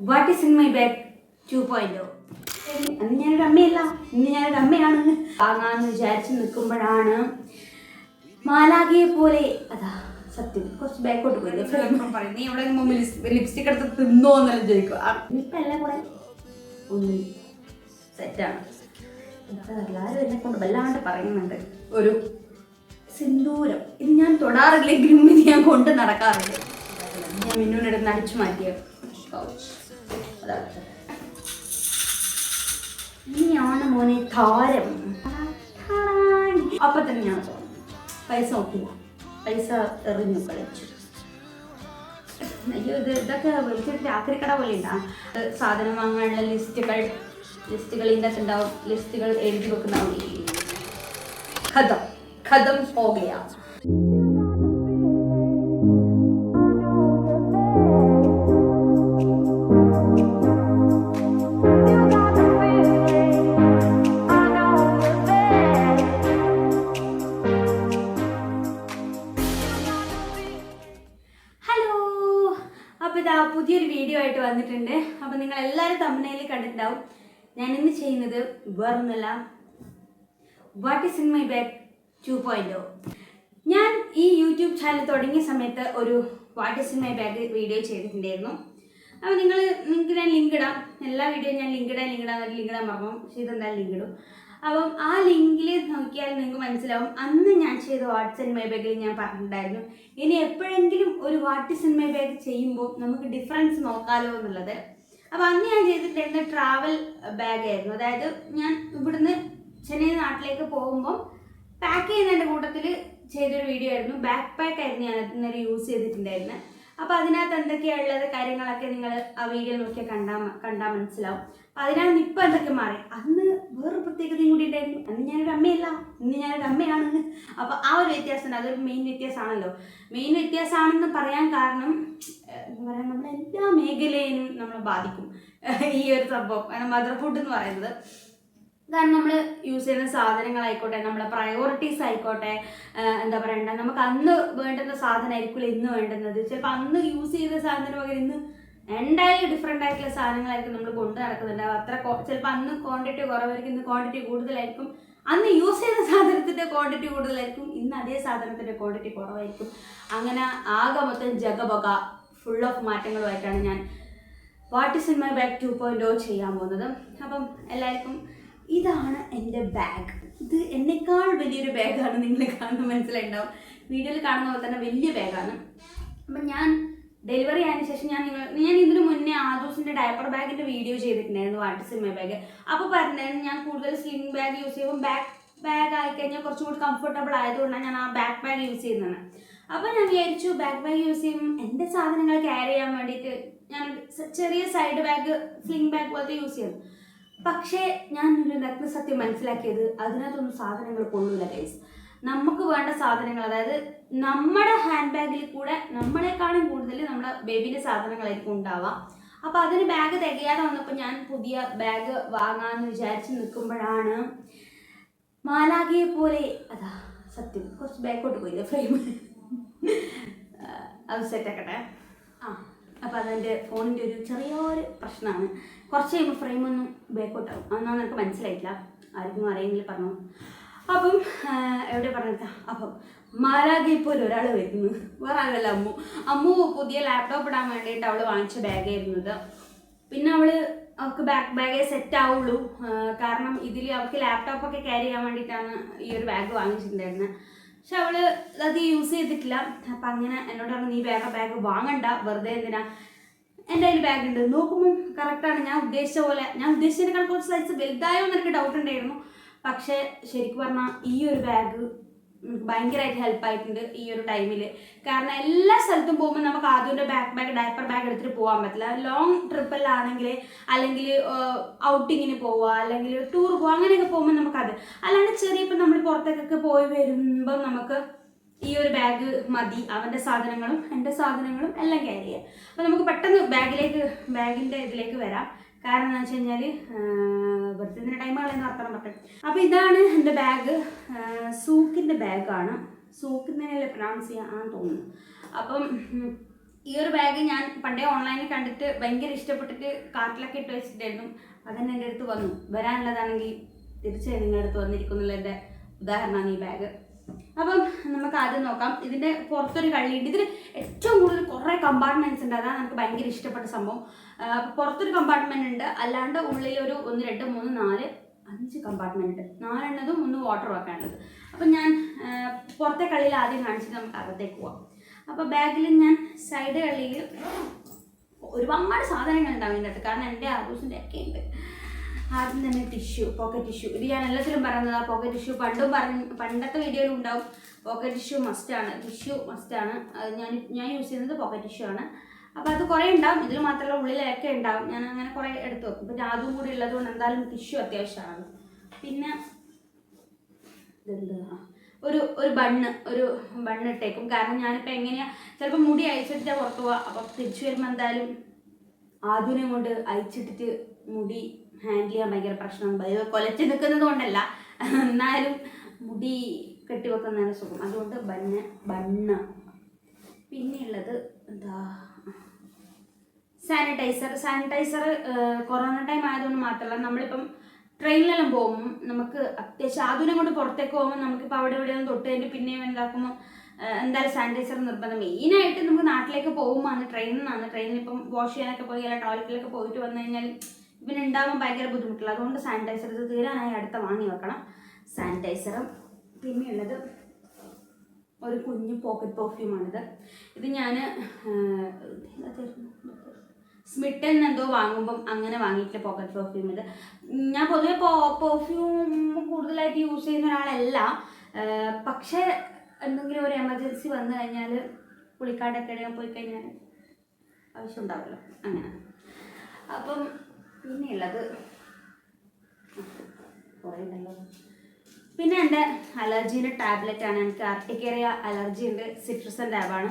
What is in my bag two point അന്ന് ഞാനൊരു അമ്മയല്ല. ഇന്ന് ഞാനൊരു അമ്മയാണ്. വാങ്ങാന്ന് വിചാരിച്ച് നിൽക്കുമ്പോഴാണ് മാലാകിയെ പോലെ അതാ സത്യം കുറച്ച് ബാക്കോട്ട് പോയി. നീ ഇവിടെ ലിപ്സ്റ്റിക് എടുത്ത് തിന്നോ എന്നെല്ലാം ചോദിക്കും. ആ, ഇപ്പം എല്ലാം കൂടെ ഒന്ന് സെറ്റാണ് എല്ലാവരും എന്നെ കൊണ്ട് വല്ലാണ്ട് പറയുന്നുണ്ട്. ഒരു സിന്ദൂരം. ഇത് ഞാൻ തൊടാറില്ലെങ്കിലും ഇത് ഞാൻ കൊണ്ട് നടക്കാറില്ല? ഞാൻ മിന്നൂനെടുത്ത് അടിച്ചു മാറ്റിയ. ഇനിയാണ് മോനെ താരം. അപ്പൊ തന്നെ ഞാൻ പൈസ നോക്കില്ല പൈസ എറിഞ്ഞു കളിച്ചു. അയ്യോ ഇത് ഇതൊക്കെ വലിച്ചൊരു കട പോലെ ഉണ്ടാ. സാധനം വാങ്ങാനുള്ള ലിസ്റ്റുകൾ ലിസ്റ്റുകൾ ഇതിന്റെ അകത്ത് ഉണ്ടാവും. ലിസ്റ്റുകൾ എഴുതി വെക്കുന്നുണ്ടാവും ഖതം. ഖതം പോകയാ ആയിട്ട് വന്നിട്ടുണ്ട്. അപ്പോൾ നിങ്ങൾ എല്ലാവരും തമ്മനയിൽ കണ്ടിട്ടുണ്ടാവും. ഞാൻ ഇന്ന് ചെയ്യുന്നത് വേറൊന്നുമല്ല what is in my bag two point oh ഞാൻ ഈ യൂട്യൂബ് ചാനൽ തുടങ്ങിയ സമയത്ത് ഒരു what is in my bag video ചെയ്തിട്ടുണ്ടായിരുന്നു. അപ്പോൾ നിങ്ങൾ നിങ്ങൾക്ക് ഞാൻ ലിങ്ക് ഇടാം. എല്ലാ വീഡിയോയും ഞാൻ ലിങ്ക് ഇടാൻ ലിങ്ക് ഇടാൻ ലിങ്ക് ഇടാൻ പറഞ്ഞു ഇതെന്തായാലും ലിങ്ക് ഇടും. അപ്പം ആ ലിങ്കിൽ നോക്കിയാൽ നിങ്ങൾക്ക് മനസ്സിലാവും. അന്ന് ഞാൻ ചെയ്ത വാട്സ് ആൻഡ് മൈ ബാഗിൽ ഞാൻ പറഞ്ഞിട്ടുണ്ടായിരുന്നു. ഇനി എപ്പോഴെങ്കിലും ഒരു വാട്ട്സ് ആൻഡ് മൈ ബാഗ് ചെയ്യുമ്പോൾ നമുക്ക് ഡിഫറൻസ് നോക്കാലോ എന്നുള്ളത്. അപ്പോൾ അന്ന് ഞാൻ ചെയ്തിട്ടുണ്ടായിരുന്ന ട്രാവൽ ബാഗ് ആയിരുന്നു. അതായത് ഞാൻ ഇവിടുന്ന് ചെന്നൈ നാട്ടിലേക്ക് പോകുമ്പോൾ പാക്ക് ചെയ്യുന്നതിന്റെ കൂട്ടത്തിൽ ചെയ്തൊരു വീഡിയോ ആയിരുന്നു. ബാക്ക് പാക്ക് ആയിരുന്നു ഞാൻ ഇന്നലെ യൂസ് ചെയ്തിട്ടുണ്ടായിരുന്നത്. അപ്പോൾ അതിനകത്ത് എന്തൊക്കെയാണ് ഉള്ളത് കാര്യങ്ങളൊക്കെ നിങ്ങൾ ആ വീഡിയോ നോക്കിയാൽ കണ്ടാൽ കണ്ടാൽ മനസ്സിലാവും. അപ്പോൾ അതിനാണ് ഇപ്പം എന്തൊക്കെ മാറി അന്ന് വേറൊരു പ്രത്യേകതയും കൂടി ഉണ്ടായിരുന്നു. അന്ന് ഞാനൊരു അമ്മയല്ല. ഇന്ന് ഞാനൊരു അമ്മയാണ്. അപ്പോൾ ആ ഒരു വ്യത്യാസമുണ്ട് അതൊരു മെയിൻ വ്യത്യാസമാണല്ലോ. മെയിൻ വ്യത്യാസമാണെന്ന് പറയാൻ കാരണം എന്താ പറയുക നമ്മുടെ എല്ലാ മേഖലയെയും നമ്മളെ ബാധിക്കും. ഈ ഒരു സംഭവം കാരണം മദർ ഫുഡ് എന്ന് പറയുന്നത്. കാരണം നമ്മൾ യൂസ് ചെയ്യുന്ന സാധനങ്ങളായിക്കോട്ടെ നമ്മുടെ പ്രയോറിറ്റീസ് ആയിക്കോട്ടെ എന്താ പറയണ്ട നമുക്ക് അന്ന് വേണ്ടുന്ന സാധനമായിരിക്കില്ല ഇന്ന് വേണ്ടുന്നത്. ചിലപ്പോൾ അന്ന് യൂസ് ചെയ്ത സാധനത്തിന് പകരം ഇന്ന് എന്തായാലും ഡിഫറെന്റ് ആയിട്ടുള്ള സാധനങ്ങളായിരിക്കും നമ്മൾ കൊണ്ട് നടക്കുന്നുണ്ടാവും അത്ര ചിലപ്പോൾ അന്ന് ക്വാണ്ടിറ്റി കുറവായിരിക്കും ഇന്ന് ക്വാണ്ടിറ്റി കൂടുതലായിരിക്കും. അന്ന് യൂസ് ചെയ്ത സാധനത്തിന്റെ ക്വാണ്ടിറ്റി കൂടുതലായിരിക്കും ഇന്ന് അതേ സാധനത്തിന്റെ ക്വാണ്ടിറ്റി കുറവായിരിക്കും. അങ്ങനെ ആകെ മൊത്തം ജഗബക ഫുൾ ഓഫ് മാറ്റങ്ങളുമായിട്ടാണ് ഞാൻ what is in my bag two point oh ചെയ്യാൻ പോകുന്നത്. അപ്പം എല്ലാവർക്കും ഇതാണ് എന്റെ ബാഗ് ഇത് എന്നെക്കാൾ വലിയൊരു ബാഗാണ് നിങ്ങൾ കാണുന്ന മനസ്സിലായിട്ടുണ്ടാവും. വീഡിയോയിൽ കാണുന്ന പോലെ തന്നെ വലിയ ബാഗാണ് അപ്പം ഞാൻ ഡെലിവറി ആയതിനു ശേഷം ഞാൻ നിങ്ങൾ ഞാൻ ഇതിനു മുന്നേ ആദൂസിന്റെ ഡയപ്പർ ബാഗിന്റെ വീഡിയോ ചെയ്തിട്ടുണ്ടായിരുന്നു ഇൻ ബാഗ് അപ്പോൾ പറഞ്ഞു ഞാൻ കൂടുതൽ സ്ലിംഗ് ബാഗ് യൂസ് ചെയ്യുമ്പോൾ ബാക്ക് ബാഗ് ആയി കഴിഞ്ഞാൽ കുറച്ചുകൂടി കംഫർട്ടബിൾ ആയതുകൊണ്ടാണ് ഞാൻ ആ ബാക്ക് ബാഗ് യൂസ് ചെയ്യുന്നത്. അപ്പോൾ ഞാൻ വിചാരിച്ചു ബാക്ക് ബാഗ് യൂസ് ചെയ്യും. എന്റെ സാധനങ്ങൾ ക്യാരി ചെയ്യാൻ വേണ്ടിയിട്ട് ഞാൻ ചെറിയ സൈഡ് ബാഗ് സ്ലിംഗ് ബാഗ് പോലത്തെ യൂസ് ചെയ്യും. പക്ഷേ ഞാൻ ഒരു നഗ്ന സത്യം മനസ്സിലാക്കിയത് അതിനകത്തൊന്നും സാധനങ്ങൾ കൊള്ളൂല ഗൈസ് നമുക്ക് വേണ്ട സാധനങ്ങൾ അതായത് നമ്മുടെ ഹാൻഡ് ബാഗിൽ കൂടെ നമ്മളെക്കാളും കൂടുതൽ നമ്മുടെ ബേബിന്റെ സാധനങ്ങളായിരിക്കും ഉണ്ടാവുക. അപ്പോൾ അതിന് ബാഗ് തികയാതെ വന്നപ്പോൾ ഞാൻ പുതിയ ബാഗ് വാങ്ങാമെന്ന് വിചാരിച്ച് നിൽക്കുമ്പോഴാണ് മാലാഖയെ പോലെ അതാ സത്യം കുറച്ച് ബാക്കോട്ട് പോയില്ല ഫ്രെയിം അത് സെറ്റാക്കട്ടെ ആ അപ്പോൾ അതെന്റെ ഫോണിന്റെ ഒരു ചെറിയൊരു പ്രശ്നമാണ്. കുറച്ച് കഴിയുമ്പോൾ ഫ്രെയിമൊന്നും ബാക്കോട്ടാവും അതൊന്നും എനിക്ക് മനസ്സിലായിട്ടില്ല. ആർക്കും അറിയെങ്കിൽ പറഞ്ഞു അപ്പം എവിടെ പറഞ്ഞാ അപ്പം മാലാഖയെ പോലെ ഒരാൾ വരുന്നു. വേറെ ആളല്ല അമ്മു. അമ്മു പുതിയ ലാപ്ടോപ്പ് ഇടാൻ വേണ്ടിയിട്ട് അവൾ വാങ്ങിച്ച ബാഗായിരുന്നത് പിന്നെ അവൾ അവൾക്ക് ബാക്ക് ബാഗേ സെറ്റ് ആവുള്ളൂ. കാരണം ഇതിൽ അവൾക്ക് ലാപ്ടോപ്പൊക്കെ ക്യാരി ചെയ്യാൻ വേണ്ടിയിട്ടാണ് ഈ ഒരു ബാഗ് വാങ്ങിച്ചിട്ടുണ്ടായിരുന്നത് പക്ഷെ അവൾ അത് യൂസ് ചെയ്തിട്ടില്ല. അപ്പം അങ്ങനെ എന്നോട് പറഞ്ഞു നീ വേറെ ബാഗ് വാങ്ങണ്ട. വെറുതെ എന്തിനാ? എന്റെ കയ്യിൽ ബാഗ് ഉണ്ട്. നോക്കുമ്പോൾ കറക്റ്റാണ് ഞാൻ ഉദ്ദേശിച്ച പോലെ ഞാൻ ഉദ്ദേശിച്ചതിനേക്കാൾ കുറച്ച് സൈസ് വലുതായോ എന്നൊക്കെ ഡൗട്ട് ഉണ്ടായിരുന്നു. പക്ഷേ ശരിക്കും പറഞ്ഞാൽ ഈ ഒരു ബാഗ് ഭയങ്കരമായിട്ട് ഹെൽപ്പ് ആയിട്ടുണ്ട് ഈ ഒരു ടൈമിൽ കാരണം എല്ലാ സ്ഥലത്തും പോകുമ്പോൾ നമുക്ക് ആദ്യം ബാക്ക് ബാഗ് ഡയപ്പർ ബാഗ് എടുത്തിട്ട് പോകാൻ പറ്റില്ല. ലോങ് ട്രിപ്പിലാണെങ്കിൽ അല്ലെങ്കിൽ ഔട്ടിങ്ങിന് പോവുക അല്ലെങ്കിൽ ടൂർ പോവുക അങ്ങനെയൊക്കെ പോകുമ്പോൾ നമുക്കത്. അല്ലാണ്ട് ചെറിയ ഇപ്പം നമ്മൾ പുറത്തേക്കൊക്കെ പോയി വരുമ്പം നമുക്ക് ഈ ഒരു ബാഗ് മതി. അവന്റെ സാധനങ്ങളും എന്റെ സാധനങ്ങളും എല്ലാം ക്യാരി ചെയ്യാം. അപ്പോൾ നമുക്ക് പെട്ടെന്ന് ബാഗിലേക്ക് ബാഗിന്റെ ഇതിലേക്ക് വരാം. കാരണം എന്ന് വെച്ച് കഴിഞ്ഞാൽ വെറുതെ ടൈം കളയുന്ന നടത്തണം പറ്റും അപ്പോൾ ഇതാണ് എന്റെ ബാഗ് സൂക്കിന്റെ ബാഗാണ് തന്നെയല്ലേ പ്രൊണൗൺസ് ചെയ്യാൻ തോന്നുന്നു. അപ്പം ഈ ഒരു ബാഗ് ഞാൻ പണ്ടേ ഓൺലൈനിൽ കണ്ടിട്ട് ഭയങ്കര ഇഷ്ടപ്പെട്ടിട്ട് കാർട്ടിലൊക്കെ ഇട്ട് വെച്ചിട്ടായിരുന്നു അതന്നെ എന്റെ അടുത്ത് വന്നു. വരാനുള്ളതാണെങ്കിൽ തീർച്ചയായും നിങ്ങളുടെ അടുത്ത് വന്നിരിക്കുന്നുള്ള എന്റെ ഉദാഹരണമാണ് ഈ ബാഗ് അപ്പം നമുക്ക് ആദ്യം നോക്കാം. ഇതിന്റെ പുറത്തൊരു കള്ളിയുണ്ട്. ഇതിൽ ഏറ്റവും കൂടുതൽ കുറേ കമ്പാർട്ട്മെന്റ്സ് ഉണ്ട്. അതാണ് നമുക്ക് ഭയങ്കര ഇഷ്ടപ്പെട്ട സംഭവം. പുറത്തൊരു കമ്പാർട്ട്മെന്റ് ഉണ്ട്. അല്ലാണ്ട് ഉള്ളിൽ ഒരു ഒന്ന് രണ്ട് മൂന്ന് നാല് അഞ്ച് കമ്പാർട്ട്മെന്റ് ഉണ്ട്. നാലെണ്ണതും ഒന്ന് വാട്ടർ ഉള്ളത് അപ്പം ഞാൻ പുറത്തെ കള്ളിയിൽ ആദ്യം കാണിച്ചിട്ട് നമുക്ക് അകത്തേക്ക് പോവാം. അപ്പോൾ ബാഗിൽ ഞാൻ സൈഡ് കള്ളിയിൽ ഒരുപാട് സാധനങ്ങൾ ഉണ്ടാവും ഇതിന്റെ കാരണം എന്റെ ആഘോഷന്റെ ഒക്കെ ഉണ്ട്. ആദ്യം തന്നെ ടിഷ്യൂ പോക്കറ്റ് ടിഷ്യൂ ഇത് ഞാൻ എല്ലാത്തിലും പറയുന്നതാണ് പോക്കറ്റ് ടിഷ്യൂ പണ്ടും പറഞ്ഞ പണ്ടത്തെ വീഡിയോയിൽ ഉണ്ടാവും. പോക്കറ്റ് ടിഷ്യൂ മസ്റ്റാണ് ടിഷ്യൂ മസ്റ്റാണ് ഞാൻ ഞാൻ യൂസ് ചെയ്യുന്നത് പോക്കറ്റ് ടിഷ്യൂ ആണ്. അപ്പോൾ അത് കുറേ ഉണ്ടാവും. ഇതിൽ മാത്രമല്ല ഉള്ളിലൊക്കെ ഉണ്ടാവും. ഞാൻ അങ്ങനെ കുറേ എടുത്തു വെക്കും. പിന്നെ അതും കൂടി ഉള്ളതുകൊണ്ട് എന്തായാലും ടിഷ്യൂ അത്യാവശ്യമാണ്. പിന്നെ ഇതെന്താ ഒരു ഒരു ബണ്ണ് ഒരു ബണ്ണ് ഇട്ടേക്കും. കാരണം ഞാനിപ്പോൾ എങ്ങനെയാ ചിലപ്പോൾ മുടി അയച്ചിട്ട് പുറത്ത് പോവാം. അപ്പം തിരിച്ചു വരുമ്പോൾ എന്തായാലും ആധുനികം കൊണ്ട് അയച്ചിട്ടിട്ട് മുടി ഹാൻഡിൽ ചെയ്യാൻ ഭയങ്കര പ്രശ്നമാണ് കൊലച്ച് നിൽക്കുന്നത് കൊണ്ടല്ല. എന്നാലും മുടി കെട്ടിവെക്കുന്നതാണ് സുഖം. അതുകൊണ്ട് ബണ്ണ് ബണ്ണ്. പിന്നെയുള്ളത് എന്താ? സാനിറ്റൈസർ. സാനിറ്റൈസർ കൊറോണ ടൈം ആയതുകൊണ്ട് മാത്രമല്ല നമ്മളിപ്പം ട്രെയിനിലെല്ലാം പോകുമ്പോൾ നമുക്ക് അത്യാവശ്യം ആധുനം കൊണ്ട് പുറത്തേക്ക് പോകുമ്പോൾ നമുക്കിപ്പോൾ അവിടെ ഇവിടെ ഒന്ന് തൊട്ട് കഴിഞ്ഞ് പിന്നെയും എന്താക്കുമ്പോൾ എന്തായാലും സാനിറ്റൈസർ നിർബന്ധം. മെയിനായിട്ട് നമുക്ക് നാട്ടിലേക്ക് പോകുമ്പോൾ ട്രെയിനിൽ നിന്നാണ്. ട്രെയിനിൽ ഇപ്പം വാഷ് ചെയ്യാനൊക്കെ പോയി അല്ല ടോയ്ലറ്റിലൊക്കെ പോയിട്ട് വന്നു കഴിഞ്ഞാൽ ഇവന് ഉണ്ടാകുമ്പോൾ ഭയങ്കര ബുദ്ധിമുട്ടില്ല അതുകൊണ്ട് സാനിറ്റൈസർ ഇത് തീരാനായി അടുത്ത വാങ്ങി വെക്കണം. സാനിറ്റൈസറും പിന്നെയുള്ളത് ഒരു കുഞ്ഞു പോക്കറ്റ് പെർഫ്യൂമാണിത് ഇത് ഞാൻ സ്മിട്ടൻ എന്തോ വാങ്ങുമ്പം അങ്ങനെ വാങ്ങിയിട്ടില്ല പോക്കറ്റ് പെർഫ്യൂം ഇത്. ഞാൻ പൊതുവെ പെർഫ്യൂം കൂടുതലായിട്ട് യൂസ് ചെയ്യുന്ന ഒരാളല്ല. പക്ഷെ എന്തെങ്കിലും ഒരു എമർജൻസി വന്നു കഴിഞ്ഞാൽ പുളിക്കാടൊക്കെ ഇടയാൻ പോയി കഴിഞ്ഞാൽ ആവശ്യം ഉണ്ടാവുമല്ലോ. അങ്ങനെ. അപ്പം പിന്നെയുള്ളത്. കുറേ ഉണ്ടല്ലോ പിന്നെ എന്റെ അലർജീന്റെ ടാബ്ലറ്റ് ആണ് എനിക്ക് ആർട്ടിക്കേറിയ അലർജി ഉണ്ട് സിട്രസൻ ടാബാണ്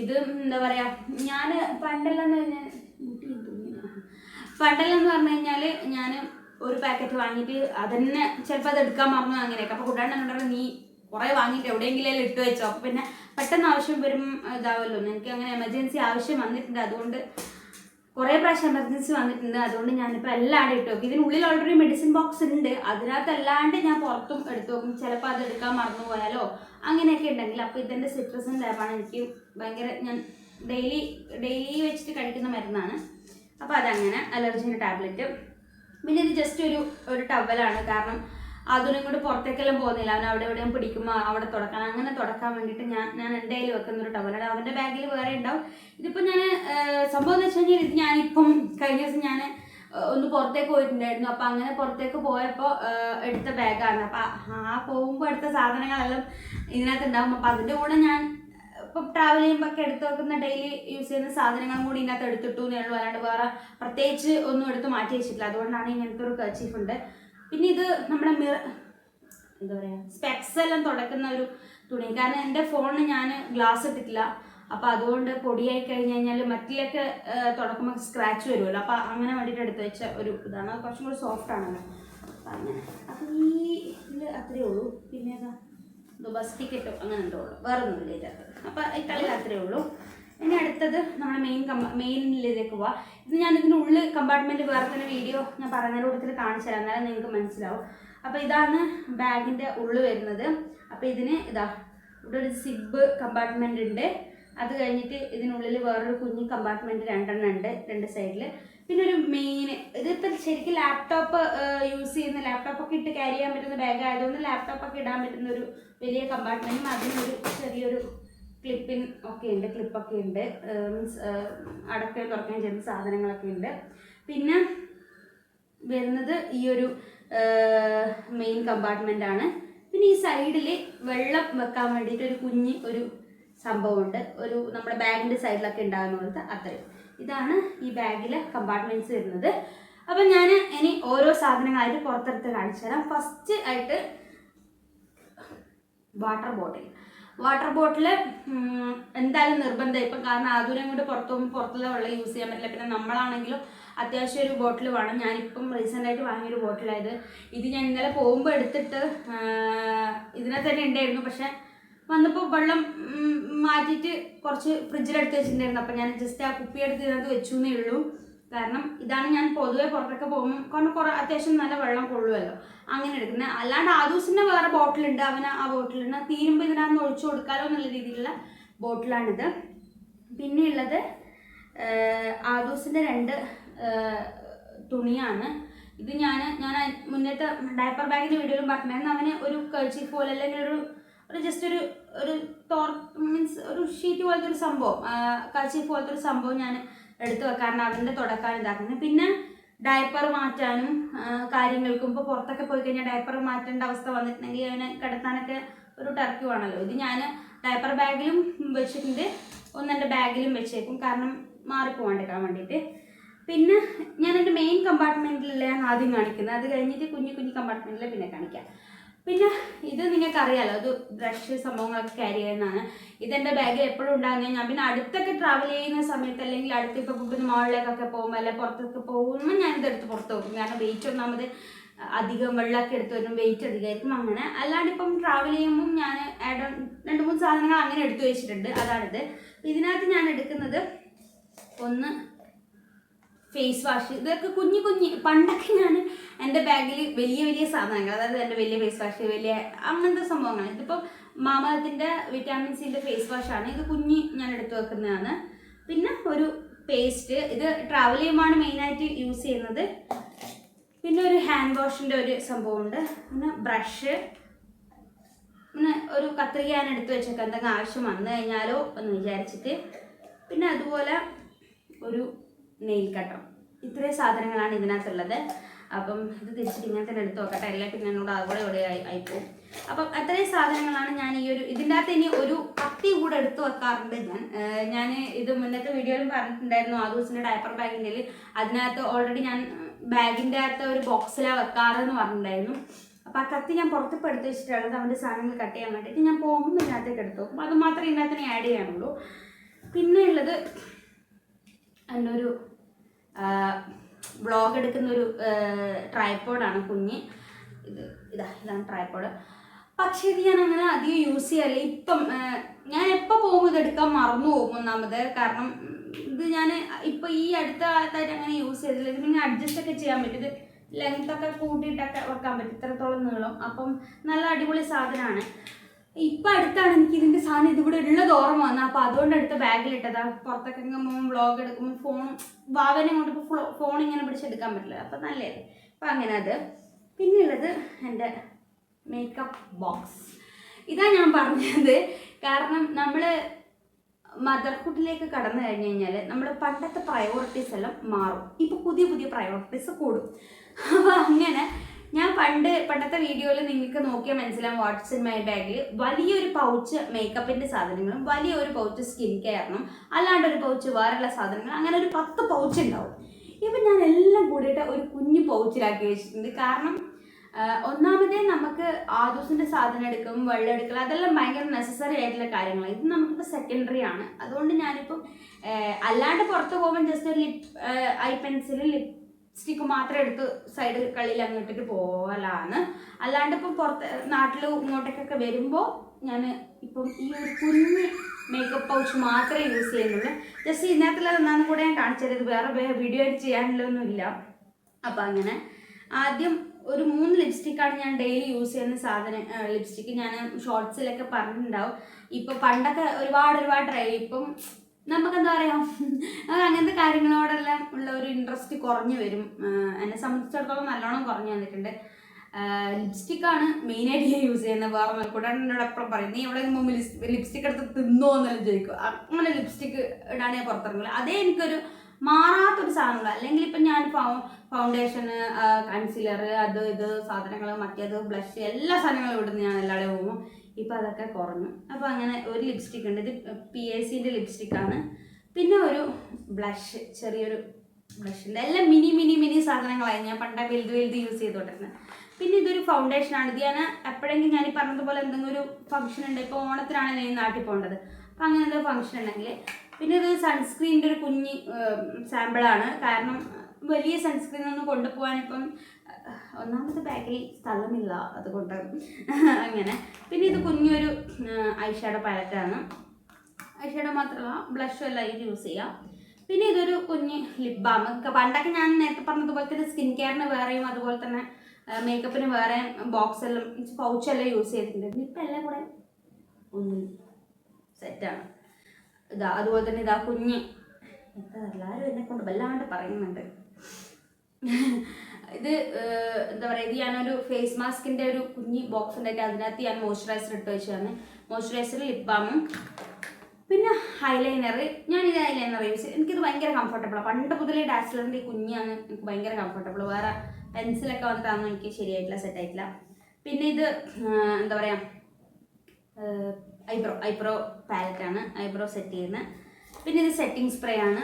ഇത് എന്താ പറയുക ഞാൻ പണ്ടെല്ലാം എന്ന് പറഞ്ഞാൽ പണ്ടെല്ലാം എന്ന് പറഞ്ഞു കഴിഞ്ഞാൽ ഞാൻ ഒരു പാക്കറ്റ് വാങ്ങിയിട്ട് അതന്നെ ചിലപ്പോൾ അത് എടുക്കാൻ മറന്നു അങ്ങനെയൊക്കെ. അപ്പോൾ കൂട്ടാണ്ട് എന്നോട് നീ കുറേ വാങ്ങിയിട്ട് എവിടെയെങ്കിലും ഇട്ട് വെച്ചോ. അപ്പോൾ പിന്നെ പെട്ടെന്ന് ആവശ്യം വരും ഇതാവല്ലോ. എനിക്ക് അങ്ങനെ എമർജൻസി ആവശ്യം വന്നിട്ടുണ്ട്. അതുകൊണ്ട് കുറേ പ്രാവശ്യം എമർജൻസി വന്നിട്ടുണ്ട്. അതുകൊണ്ട് ഞാനിപ്പോൾ എല്ലാണ്ട് ഇട്ട് നോക്കി. ഇതിനുള്ളിൽ ഓൾറെഡി മെഡിസിൻ ബോക്സ് ഉണ്ട്. അതിനകത്ത് അല്ലാണ്ട് ഞാൻ പുറത്തും എടുത്തു നോക്കും. ചിലപ്പോൾ അത് എടുക്കാൻ മറന്നു പോയാലോ? അങ്ങനെയൊക്കെ ഉണ്ടെങ്കിൽ അപ്പോൾ ഇതിന്റെ സിട്രസൻ ലാബാണ് എനിക്ക് ഭയങ്കര ഞാൻ ഡെയിലി ഡെയിലി വെച്ചിട്ട് കഴിക്കുന്ന മരുന്നാണ്. അപ്പോൾ അതങ്ങനെ അലർജീന്റെ ടാബ്ലറ്റ് പിന്നെ ഇത് ജസ്റ്റ് ഒരു ഒരു ടവലാണ് കാരണം അതിനും കൂടെ പുറത്തേക്കെല്ലാം പോകുന്നില്ല. അവൻ അവിടെ എവിടെയും പിടിക്കുമ്പോൾ അവിടെ തുടക്കണം അങ്ങനെ തുടക്കാൻ വേണ്ടിയിട്ട് ഞാൻ ഞാൻ എന്റെ കയ്യിൽ വെക്കുന്ന ഒരു ടവലാണ് അവന്റെ ബാഗിൽ വേറെ ഉണ്ടാവും. ഇതിപ്പോൾ ഞാൻ സംഭവം എന്ന് വെച്ച് കഴിഞ്ഞാൽ ഇത് ഞാനിപ്പം കഴിഞ്ഞ ദിവസം ഞാൻ ഒന്ന് പുറത്തേക്ക് പോയിട്ടുണ്ടായിരുന്നു. അപ്പം അങ്ങനെ പുറത്തേക്ക് പോയപ്പോൾ എടുത്ത ബാഗാണ്. അപ്പം ആ പോകുമ്പോൾ എടുത്ത സാധനങ്ങളെല്ലാം ഇതിനകത്ത് ഉണ്ടാവും അപ്പം അതിന്റെ കൂടെ ഞാൻ ഇപ്പം ട്രാവൽ ചെയ്യുമ്പോൾ ഒക്കെ എടുത്തു വെക്കുന്ന ഡെയിലി യൂസ് ചെയ്യുന്ന സാധനങ്ങളും കൂടി ഇതിനകത്ത് എടുത്തിട്ടു എന്നേ ഉള്ളൂ അല്ലാണ്ട് വേറെ പ്രത്യേകിച്ച് ഒന്നും എടുത്ത് മാറ്റി വെച്ചിട്ടില്ല. അതുകൊണ്ടാണ് ഇങ്ങനത്തെ ഒരു കച്ചീഫ് ഉണ്ട്. പിന്നെ ഇത് നമ്മുടെ മിറ എന്താ പറയുക സ്പെക്സ് എല്ലാം തുടക്കുന്ന ഒരു തുണി കാരണം എന്റെ ഫോണിന് ഞാൻ ഗ്ലാസ് ഇട്ടിട്ടില്ല. അപ്പോൾ അതുകൊണ്ട് പൊടിയായി കഴിഞ്ഞ് കഴിഞ്ഞാൽ മറ്റിലൊക്കെ തുടക്കുമ്പോൾ സ്ക്രാച്ച് വരുമല്ലോ അപ്പോൾ അങ്ങനെ വേണ്ടിയിട്ട് എടുത്ത് വെച്ച ഒരു ഇതാണ്. അത് കുറച്ചും കൂടി സോഫ്റ്റ് ആണല്ലോ. അപ്പം അങ്ങനെ. അപ്പം ഈ ഇതിൽ അത്രയേ ഉള്ളൂ. പിന്നെ ബസ് ടിക്കറ്റോ അങ്ങനെ ഉള്ളൂ. വേറെ ഒന്നുമില്ല ഇതിനകത്ത്. അപ്പം ഈ കളി അത്രയേ ഉള്ളൂ. ഇനി അടുത്തത് നമ്മുടെ മെയിൻ കമ്പ മെയിനിലേക്ക് പോവാം. ഇത് ഞാൻ ഇതിന്റെ ഉള്ളിൽ കമ്പാർട്ട്മെന്റ് വേറെ തന്നെ വീഡിയോ ഞാൻ പറഞ്ഞ കൂട്ടത്തിൽ കാണിച്ചു തരാം. എന്നാലും നിങ്ങൾക്ക് മനസ്സിലാവും. അപ്പോൾ ഇതാണ് ബാഗിന്റെ ഉള്ളിൽ വരുന്നത്. അപ്പോൾ ഇതിന് ഇതാ ഇവിടെ ഒരു സിബ് കമ്പാർട്ട്മെന്റ് ഉണ്ട്. അത് കഴിഞ്ഞിട്ട് ഇതിനുള്ളിൽ വേറൊരു കുഞ്ഞു കമ്പാർട്ട്മെന്റ് രണ്ടെണ്ണം ഉണ്ട് രണ്ട് സൈഡിൽ പിന്നെ ഒരു മെയിൻ ഇതിപ്പോൾ ശരിക്കും ലാപ്ടോപ്പ് യൂസ് ചെയ്യുന്ന ലാപ്ടോപ്പൊക്കെ ഇട്ട് ക്യാരി ചെയ്യാൻ പറ്റുന്ന ബാഗ് ആയതുകൊണ്ട് ലാപ്ടോപ്പൊക്കെ ഇടാൻ പറ്റുന്ന ഒരു വലിയ കമ്പാർട്ട്മെന്റും അതിനൊരു ചെറിയൊരു ക്ലിപ്പിൻ ഒക്കെ ഉണ്ട് ക്ലിപ്പൊക്കെ ഉണ്ട്. മീൻസ് അടക്കുകയും തുറക്കുകയും ചെയ്യുന്ന സാധനങ്ങളൊക്കെ ഉണ്ട്. പിന്നെ വരുന്നത് ഈ ഒരു മെയിൻ കമ്പാർട്ട്മെന്റ് ആണ്. പിന്നെ ഈ സൈഡിൽ വെള്ളം വെക്കാൻ വേണ്ടിയിട്ട് ഒരു കുഞ്ഞ് ഒരു സംഭവമുണ്ട്. ഒരു നമ്മുടെ ബാഗിന്റെ സൈഡിലൊക്കെ ഉണ്ടാകുന്ന പോലത്തെ അത്രയും. ഇതാണ് ഈ ബാഗിലെ കമ്പാർട്ട്മെന്റ്സ് വരുന്നത്. അപ്പം ഞാൻ ഇനി ഓരോ സാധനങ്ങളായിട്ട് പുറത്തെടുത്ത് കാണിച്ചു തരാം. ഫസ്റ്റ് ആയിട്ട് വാട്ടർ ബോട്ടിൽ വാട്ടർ ബോട്ടിൽ എന്തായാലും നിർബന്ധം. ഇപ്പം കാരണം ആധുനികം കൊണ്ട് പുറത്തു പുറത്തുള്ള വെള്ളം യൂസ് ചെയ്യാൻ പറ്റില്ല. പിന്നെ നമ്മളാണെങ്കിലും അത്യാവശ്യം ഒരു ബോട്ടിൽ വേണം. ഞാനിപ്പം റീസെന്റ് ആയിട്ട് വാങ്ങിയൊരു ബോട്ടിലായത് ഇത് ഞാൻ ഇന്നലെ പോകുമ്പോൾ എടുത്തിട്ട് ഇതിനെ തന്നെ ഉണ്ടായിരുന്നു. പക്ഷേ വന്നപ്പോൾ വെള്ളം മാറ്റിയിട്ട് കുറച്ച് ഫ്രിഡ്ജിലെടുത്ത് വെച്ചിട്ടുണ്ടായിരുന്നു. അപ്പം ഞാൻ ജസ്റ്റ് ആ കുപ്പിയെടുത്ത് ഇതിനകത്ത് വെച്ചു എന്നേ ഉള്ളൂ. കാരണം ഇതാണ് ഞാൻ പൊതുവെ പുറത്തൊക്കെ പോകുമ്പോൾ കാരണം കുറേ അത്യാവശ്യം നല്ല വെള്ളം കൊള്ളുമല്ലോ അങ്ങനെ എടുക്കുന്നത് അല്ലാണ്ട് ആദൂസിന്റെ വേറെ ബോട്ടിലുണ്ട്. അവന് ആ ബോട്ടിലുണ്ട്. തീരുമ്പോൾ ഇതിനകത്ത് ഒഴിച്ചു കൊടുക്കാലോ എന്നുള്ള രീതിയിലുള്ള ബോട്ടിലാണിത്. പിന്നെ ഉള്ളത് ആദൂസിന്റെ രണ്ട് തുണിയാണ്. ഇത് ഞാൻ ഞാൻ മുന്നത്തെ ഡയപ്പർ ബാഗിന്റെ വീഡിയോയിലും പറഞ്ഞായിരുന്നു അവന് ഒരു കർച്ചീഫ് പോലെ അല്ലെങ്കിൽ ഒരു ഒരു ജസ്റ്റ് ഒരു ഒരു തോർ മീൻസ് ഒരു ഷീറ്റ് പോലത്തെ ഒരു സംഭവം കർച്ചീഫ് പോലത്തെ ഒരു സംഭവം ഞാൻ എടുത്തു വെക്കാറുണ്ട്. അവന്റെ തുടക്കാൻ ഇതാക്കുന്നത് പിന്നെ ഡയപ്പർ മാറ്റാനും കാര്യങ്ങൾക്കും ഇപ്പോൾ പുറത്തൊക്കെ പോയി കഴിഞ്ഞാൽ ഡയപ്പർ മാറ്റേണ്ട അവസ്ഥ വന്നിട്ടുണ്ടെങ്കിൽ അവനെ കിടത്താനൊക്കെ ഒരു ടർക്കി വേണമല്ലോ ഇത് ഞാൻ ഡയപ്പർ ബാഗിലും വെച്ചിട്ടുണ്ട്. ഒന്നെന്റെ ബാഗിലും വെച്ചേക്കും. കാരണം മാറിപ്പോവാണ്ടിരിക്കാൻ വേണ്ടിയിട്ട്. പിന്നെ ഞാൻ എന്റെ മെയിൻ കമ്പാർട്ട്മെന്റിലല്ല ആദ്യം കാണിക്കുന്നത്. അത് കഴിഞ്ഞിട്ട് കുഞ്ഞു കുഞ്ഞു കമ്പാർട്ട്മെന്റിൽ പിന്നെ കാണിക്കാം. പിന്നെ ഇത് നിങ്ങൾക്ക് അറിയാലോ അത് ബ്രഷ് സംഭവങ്ങളൊക്കെ ക്യാരി ചെയ്യുന്നതാണ്. ഇതെന്റെ ബാഗിൽ എപ്പോഴും ഉണ്ടാകുന്ന ഞാൻ പിന്നെ അടുത്തൊക്കെ ട്രാവൽ ചെയ്യുന്ന സമയത്ത് അല്ലെങ്കിൽ അടുത്ത് ഇപ്പോൾ കുട്ടിന് മോളിലേക്കൊക്കെ പോകുമ്പോൾ അല്ലെങ്കിൽ പുറത്തൊക്കെ പോകുമ്പോൾ ഞാനിത് എടുത്ത് പുറത്ത് പോകും കാരണം വെയിറ്റ് ഒന്നാമത് അധികം വെള്ളമൊക്കെ എടുത്ത് വരും വെയിറ്റ് അധികമായിരിക്കും അങ്ങനെ. അല്ലാണ്ട് ഇപ്പം ട്രാവൽ ചെയ്യുമ്പം ഞാൻ ആഡ് രണ്ട് മൂന്ന് സാധനങ്ങൾ അങ്ങനെ എടുത്തു വെച്ചിട്ടുണ്ട്. അതാണിത്. ഇതിനകത്ത് ഞാൻ എടുക്കുന്നത് ഒന്ന് ഫേസ് വാഷ് ഇതൊക്കെ കുഞ്ഞു കുഞ്ഞ്. പണ്ടൊക്കെ ഞാൻ എന്റെ ബാഗിൽ വലിയ വലിയ സാധനങ്ങൾ അതായത് എന്റെ വലിയ ഫേസ് വാഷ് വലിയ അങ്ങനത്തെ സംഭവങ്ങൾ. ഇതിപ്പോൾ മാമത്തിന്റെ വിറ്റാമിൻ സിന്റെ ഫേസ് വാഷാണ് ഇത് കുഞ്ഞ് ഞാൻ എടുത്തു വെക്കുന്നതാണ്. പിന്നെ ഒരു പേസ്റ്റ് ഇത് ട്രാവൽ ചെയ്യുമ്പോൾ മെയിനായിട്ട് യൂസ് ചെയ്യുന്നത്. പിന്നെ ഒരു ഹാൻഡ് വാഷിന്റെ ഒരു സംഭവമുണ്ട്. പിന്നെ ബ്രഷ് പിന്നെ ഒരു കത്രിക ഞാൻ എടുത്ത് വെച്ചേക്കാം. എന്തെങ്കിലും ആവശ്യം വന്നു കഴിഞ്ഞാലോ എന്ന് വിചാരിച്ചിട്ട്. പിന്നെ അതുപോലെ ഒരു നെയിൽ കട്ടർ ഇത്രയും സാധനങ്ങളാണ് ഇതിനകത്തുള്ളത്. അപ്പം ഇത് തിരിച്ചിട്ട് ഇങ്ങനെ തന്നെ എടുത്ത് നോക്കട്ടെ. എല്ലാം പിന്നെ എന്നോട് അവിടെ ഇവിടെ ആയി ആയിപ്പോവും. അപ്പം അത്രയും സാധനങ്ങളാണ് ഞാൻ ഈ ഒരു ഇതിന്റെ അകത്ത് ഇനി ഒരു കത്തി കൂടെ എടുത്ത് വെക്കാറുണ്ട് ഞാൻ. ഞാൻ ഇത് മുന്നത്തെ വീഡിയോയിലും പറഞ്ഞിട്ടുണ്ടായിരുന്നു ആ ദിവസത്തിന്റെ ഡയപ്പർ ബാഗിന്റെ അതിനകത്ത് ഓൾറെഡി ഞാൻ ബാഗിന്റെ അകത്ത് ഒരു ബോക്സിലാണ് വെക്കാറെന്ന് പറഞ്ഞിട്ടുണ്ടായിരുന്നു. അപ്പോൾ ആ കത്തി ഞാൻ പുറത്ത് പെടുത്ത് വെച്ചിട്ടുള്ളത് അവന്റെ സാധനങ്ങൾ കട്ട് ചെയ്യാൻ വേണ്ടിയിട്ട് ഞാൻ പോകുമ്പോൾ ഇതിനകത്തേക്ക് എടുത്തു നോക്കും അത് മാത്രമേ ഇതിനകത്തിന് ആഡ് ചെയ്യാനുള്ളൂ. പിന്നെ ഉള്ളത് ഒരു വ്ളോഗ് എടുക്കുന്ന ഒരു ട്രൈപ്പോഡാണ് കുഞ്ഞ്. ഇത് ഇതാ ഇതാണ് ട്രൈപ്പോഡ് പക്ഷേ ഇത് ഞാൻ അങ്ങനെ അധികം യൂസ് ചെയ്യാറില്ല. ഇപ്പം ഞാൻ എപ്പോൾ പോകുമ്പോൾ ഇത് എടുക്കാൻ മറന്നു പോകും ഒന്നാമത്. കാരണം ഇത് ഞാൻ ഇപ്പം ഈ അടുത്ത കാലത്തായിട്ട് അങ്ങനെ യൂസ് ചെയ്തില്ല. ഇത് പിന്നെ അഡ്ജസ്റ്റ് ഒക്കെ ചെയ്യാൻ പറ്റും. ഇത് ലെങ്ത്തൊക്കെ കൂട്ടിയിട്ടൊക്കെ വെക്കാൻ പറ്റും. ഇത്രത്തോളം നീളം. അപ്പം നല്ല അടിപൊളി സാധനമാണ്. ഇപ്പം അടുത്താണ് എനിക്ക് ഇതിന്റെ സാധനം ഇതിവിടെ ഉള്ളത് ഓർമ്മ വന്നത്. അപ്പോൾ അതുകൊണ്ട് എടുത്ത് ബാഗിലിട്ടതാ പുറത്തൊക്കെ പോകുമ്പോൾ വ്ളോഗ് എടുക്കുമ്പോൾ ഫോൺ വാവനെ കൊണ്ട് ഫോൺ ഇങ്ങനെ പിടിച്ചെടുക്കാൻ പറ്റില്ല. അപ്പം നല്ലത്. അപ്പം അങ്ങനെ അത്. പിന്നെ ഉള്ളത് എന്റെ മേക്കപ്പ് ബോക്സ് ഇതാ ഞാൻ പറഞ്ഞത്. കാരണം നമ്മൾ മദർഹുഡിലേക്ക് കടന്നു കഴിഞ്ഞ് കഴിഞ്ഞാൽ നമ്മുടെ പണ്ടത്തെ പ്രയോറിറ്റീസ് എല്ലാം മാറും. ഇപ്പോൾ പുതിയ പുതിയ പ്രയോറിറ്റീസ് കൂടും. അപ്പോൾ അങ്ങനെ ഞാൻ പണ്ട് പണ്ടത്തെ വീഡിയോയിൽ നിങ്ങൾക്ക് നോക്കിയാൽ മനസ്സിലാവും വാട്ട്സ് ഇൻ മൈ ബാഗിൽ വലിയൊരു പൗച്ച് മേക്കപ്പിന്റെ സാധനങ്ങളും വലിയൊരു പൗച്ച് സ്കിൻ കെയറിനും അല്ലാണ്ട് ഒരു പൗച്ച് വേറെയുള്ള സാധനങ്ങൾ അങ്ങനെ ഒരു പത്ത് പൗച്ച് ഉണ്ടാവും. ഇപ്പം ഞാൻ എല്ലാം കൂടിയിട്ട് ഒരു കുഞ്ഞു പൗച്ചിലാക്കി വെച്ചിട്ടുണ്ട്. കാരണം ഒന്നാമതേ നമുക്ക് ആദൂസിന്റെ സാധനം എടുക്കും വെള്ളം എടുക്കൽ അതെല്ലാം ഭയങ്കര നെസസറി ആയിട്ടുള്ള കാര്യങ്ങളാണ്. ഇത് നമുക്കിപ്പോൾ സെക്കൻഡറി ആണ്. അതുകൊണ്ട് ഞാനിപ്പം അല്ലാണ്ട് പുറത്ത് പോകുമ്പോൾ ജസ്റ്റ് ഒരു ലിപ് ഐ പെൻസിൽ ലിപ്സ്റ്റിക്ക് മാത്രം എടുത്ത് സൈഡ് കളിയിൽ അങ്ങോട്ടേക്ക് പോകലാണ് അല്ലാണ്ട് ഇപ്പം പുറത്ത് നാട്ടിൽ ഇങ്ങോട്ടേക്കൊക്കെ വരുമ്പോൾ ഞാൻ ഇപ്പം ഈ ഒരു കുഞ്ഞ് മേക്കപ്പ് പൗച്ച് മാത്രമേ യൂസ് ചെയ്യുന്നുള്ളൂ. ജസ്റ്റ് ഇതിനകത്തുള്ള ഒന്നാന്നും കൂടെ ഞാൻ കാണിച്ചത് ഇത് വേറെ വീഡിയോ ആയിട്ട് ചെയ്യാനുള്ളൊന്നുമില്ല അപ്പം അങ്ങനെ ആദ്യം ഒരു മൂന്ന് ലിപ്സ്റ്റിക്കാണ് ഞാൻ ഡെയിലി യൂസ് ചെയ്യുന്ന സാധനം ലിപ്സ്റ്റിക്ക് ഞാൻ ഷോർട്സിലൊക്കെ പറഞ്ഞിട്ടുണ്ടാവും. ഇപ്പം പണ്ടൊക്കെ ഒരുപാട് ഒരുപാട് ട്രൈ ഇപ്പം നമുക്കെന്താ പറയുക അത് അങ്ങനത്തെ കാര്യങ്ങളോടെല്ലാം ഉള്ള ഒരു ഇൻട്രസ്റ്റ് കുറഞ്ഞു വരും. എന്നെ സംബന്ധിച്ചിടത്തോളം നല്ലോണം കുറഞ്ഞു വന്നിട്ടുണ്ട്. ലിപ്സ്റ്റിക്കാണ് മെയിനായിട്ട് ഞാൻ യൂസ് ചെയ്യുന്നത് വേറെ കൂടാണ്ട് എപ്പോഴും പറയും നീ ഇവിടെ മുമ്പ് ലിപ്സ്റ്റിക് എടുത്ത് തിന്നോ എന്നെല്ലാം ചോദിക്കും. അങ്ങനെ ലിപ്സ്റ്റിക്ക് ഇടാണ് ഞാൻ പുറത്തിറങ്ങില്ല അതേ എനിക്കൊരു മാറാത്തൊരു സാധനങ്ങൾ അല്ലെങ്കിൽ ഇപ്പം ഞാൻ ഫൗണ്ടേഷന് കൺസീലർ അത് ഇത് സാധനങ്ങൾ മറ്റേത് ബ്ലഷ് എല്ലാ സാധനങ്ങളും ഇവിടുന്ന് ഞാൻ എല്ലാവരും പോകുമ്പോൾ ഇപ്പം അതൊക്കെ കുറഞ്ഞു. അപ്പോൾ അങ്ങനെ ഒരു ലിപ്സ്റ്റിക് ഉണ്ട്. ഇത് പി എ സിന്റെ ലിപ്സ്റ്റിക്കാണ് പിന്നെ ഒരു ബ്ലഷ് ചെറിയൊരു ബ്ലഷ് ഉണ്ട്. എല്ലാം മിനി മിനി മിനി സാധനങ്ങളായി ഞാൻ പണ്ട വലുത് വലുത് യൂസ് ചെയ്തുകൊണ്ടിരുന്നത്. പിന്നെ ഇതൊരു ഫൗണ്ടേഷനാണ് ഇത് ഞാൻ എപ്പോഴെങ്കിലും ഞാൻ ഈ പറഞ്ഞതുപോലെ എന്തെങ്കിലും ഒരു ഫംഗ്ഷൻ ഉണ്ട്. ഇപ്പോൾ ഓണത്തിനാണ് ഞാൻ നാട്ടിൽ പോകേണ്ടത്. അപ്പം അങ്ങനെ എന്തെങ്കിലും ഫംഗ്ഷൻ ഉണ്ടെങ്കിൽ പിന്നെ ഇത് സൺസ്ക്രീനിന്റെ ഒരു കുഞ്ഞി സാമ്പിളാണ് കാരണം വലിയ സൺസ്ക്രീൻ ഒന്നും കൊണ്ടുപോകാൻ ഇപ്പം ഒന്നാമത്തെ ബാഗിൽ സ്ഥലമില്ല അതുകൊണ്ട് അങ്ങനെ. പിന്നെ ഇത് കുഞ്ഞൊരു ഐഷാഡോ പാലറ്റാണ് ഐഷാഡോ മാത്രമല്ല ബ്ലഷും എല്ലാം ഇത് യൂസ് ചെയ്യാം. പിന്നെ ഇതൊരു കുഞ്ഞ് ലിപ് ബാം പണ്ടൊക്കെ ഞാൻ നേരത്തെ പറഞ്ഞതുപോലെ തന്നെ സ്കിൻ കെയറിന് വേറെയും അതുപോലെ തന്നെ മേക്കപ്പിന് വേറെ ബോക്സെല്ലാം പൗച്ചെല്ലാം യൂസ് ചെയ്തിട്ടുണ്ട്. ഇപ്പം എല്ലാം കൂടെ ഒന്ന് സെറ്റാണ് ഇതാ അതുപോലെ തന്നെ ഇതാ കുഞ്ഞ്. എല്ലാവരും എന്നെ കൊണ്ട് വല്ലാണ്ട് പറയുന്നുണ്ട്. ഇത് എന്താ പറയുക ഇത് ഞാനൊരു ഫേസ് മാസ്കിന്റെ ഒരു കുഞ്ഞി ബോക്സ് ഉണ്ടായിട്ട് അതിനകത്ത് ഞാൻ മോയ്സ്ചറൈസർ ഇട്ട് വെച്ചതാണ്. മോയ്സ്ചറൈസർ ലിപ് ബാമും പിന്നെ ഹൈലൈനർ ഞാൻ ഇത് ഹൈലൈനർ യൂസ് ചെയ്യും എനിക്കിത് ഭയങ്കര കംഫർട്ടബിളാണ് പണ്ട് മുതലേ ഡാസ്ലറിന്റെ ഈ കുഞ്ഞാണ് എനിക്ക് ഭയങ്കര കംഫർട്ടബിൾ വേറെ പെൻസിലൊക്കെ വന്നിട്ടാണെന്ന് എനിക്ക് ശരിയായിട്ടില്ല സെറ്റായിട്ടില്ല പിന്നെ ഇത് എന്താ പറയുക ഐബ്രോ ഐബ്രോ പാലറ്റാണ് ഐബ്രോ സെറ്റ് ചെയ്യുന്നത് പിന്നെ ഇത് സെറ്റിംഗ് സ്പ്രേ ആണ്.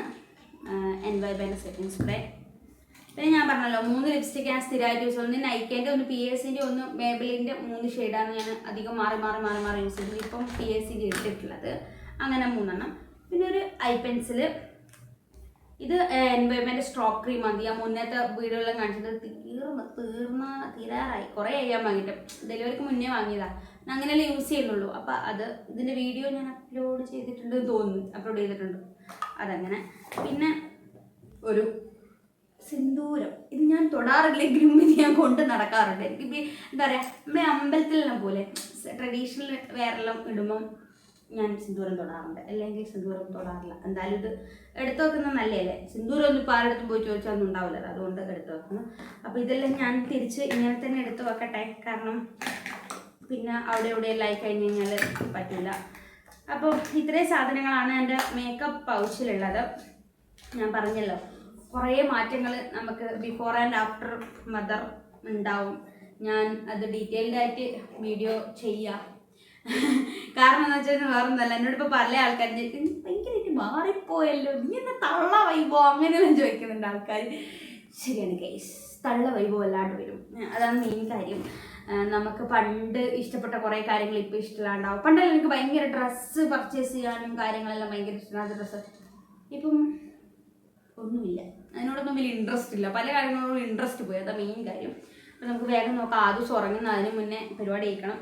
എൻ വൈ സെറ്റിംഗ് സ്പ്രേ പിന്നെ ഞാൻ പറഞ്ഞല്ലോ മൂന്ന് ലിപ്സ്റ്റിക് ഞാൻ സ്ഥിരമായിട്ട് യൂസ് ചെയ്യുന്നത്. നൈക്കേന്റെ ഒന്ന് പി എസ് സിന്റെ ഒന്ന് മേബലിന്റെ മൂന്ന് ഷെയ്ഡാണ് ഞാൻ അധികം മാറി മാറി മാറി മാറി യൂസ് ചെയ്യുന്നത്. ഇപ്പം പി എസ് സിന്റെ ഇട്ടിട്ടുള്ളത്. അങ്ങനെ മൂന്നെണ്ണം. പിന്നെ ഒരു ഐ പെൻസിൽ ഇത് എൻവയോൺമെന്റ് സ്ട്രോക്ക് ക്രീം മതി ഞാൻ മുന്നത്തെ വീഡിയോയിലും കാണിച്ചത്. തീർന്ന് തീർന്ന തീരാറായി. കുറേ ആയി വാങ്ങിയിട്ട്. ഡെലിവറിക്ക് മുന്നേ വാങ്ങിയതാണ് ഞാൻ അങ്ങനെയല്ലേ യൂസ് ചെയ്യുന്നുള്ളൂ. അപ്പം അത് ഇതിന്റെ വീഡിയോ ഞാൻ അപ്ലോഡ് ചെയ്തിട്ടുണ്ട് തോന്നുന്നു. അപ്ലോഡ് ചെയ്തിട്ടുണ്ട്. അതങ്ങനെ. പിന്നെ ഒരു സിന്ദൂരം. ഇത് ഞാൻ തൊടാറില്ലെങ്കിലും ഇത് ഞാൻ കൊണ്ട് നടക്കാറുണ്ട്. എനിക്ക് എന്താ പറയുക നമ്മുടെ അമ്പലത്തിലെല്ലാം പോലെ ട്രഡീഷണൽ വേറെല്ലാം ഇടുമ്പം ഞാൻ സിന്ദൂരം തൊടാറുണ്ട്. അല്ലെങ്കിൽ സിന്ദൂരം തൊടാറില്ല. എന്തായാലും ഇത് എടുത്തു വെക്കുന്നത് നല്ലതല്ലേ? സിന്ദൂരം ഒന്നും ഇപ്പോൾ ആരുടെ പോയി ചോദിച്ചാൽ ഒന്നും ഉണ്ടാവില്ലല്ലോ അതുകൊണ്ട് എടുത്തു വെക്കുന്നു അപ്പോൾ ഇതെല്ലാം ഞാൻ തിരിച്ച് ഇങ്ങനെ തന്നെ എടുത്തു വെക്കട്ടെ. കാരണം പിന്നെ അവിടെ ഇവിടെ ആയി കഴിഞ്ഞ് കഴിഞ്ഞാൽ പറ്റില്ല. അപ്പോൾ ഇത്രയും സാധനങ്ങളാണ് എന്റെ മേക്കപ്പ് പൗച്ചിലുള്ളത് ഞാൻ പറഞ്ഞല്ലോ. കുറേ മാറ്റങ്ങൾ നമുക്ക് ബിഫോർ ആൻഡ് ആഫ്റ്റർ മദർ ഉണ്ടാവും. ഞാൻ അത് ഡീറ്റെയിൽഡ് ആയിട്ട് വീഡിയോ ചെയ്യാം. കാരണം എന്ന് വെച്ചാൽ വേറെ ഒന്നല്ല എന്നോട് ഇപ്പോൾ പല ആൾക്കാരും ഭയങ്കരമായിട്ട് മാറിപ്പോയല്ലോ. നീ എന്താ തള്ള വൈബോ? അങ്ങനെയെല്ലാം ചോദിക്കുന്നുണ്ട് ആൾക്കാർ ശരിയാണ് കേസ് തള്ള വൈബോ അല്ലാണ്ട് വരും. അതാണ് മെയിൻ കാര്യം. നമുക്ക് പണ്ട് ഇഷ്ടപ്പെട്ട കുറേ കാര്യങ്ങൾ ഇപ്പോൾ ഇഷ്ടമില്ലാണ്ടാവും. പണ്ടല്ല എനിക്ക് ഭയങ്കര ഡ്രസ്സ് പർച്ചേസ് ചെയ്യാനും കാര്യങ്ങളെല്ലാം ഭയങ്കര ഇഷ്ടമാണ് ഡ്രസ്സ് ഇപ്പം ഒന്നുമില്ല. അതിനോടൊന്നും വലിയ ഇൻട്രസ്റ്റ് ഇല്ല. പല കാര്യങ്ങളോടും ഇൻട്രസ്റ്റ് പോയി. അതാ മെയിൻ കാര്യം. അപ്പം നമുക്ക് വേഗം നോക്കാം. ആദ്യം ഉറങ്ങുന്ന. അതിന് മുന്നേ പരിപാടി കഴിക്കണം.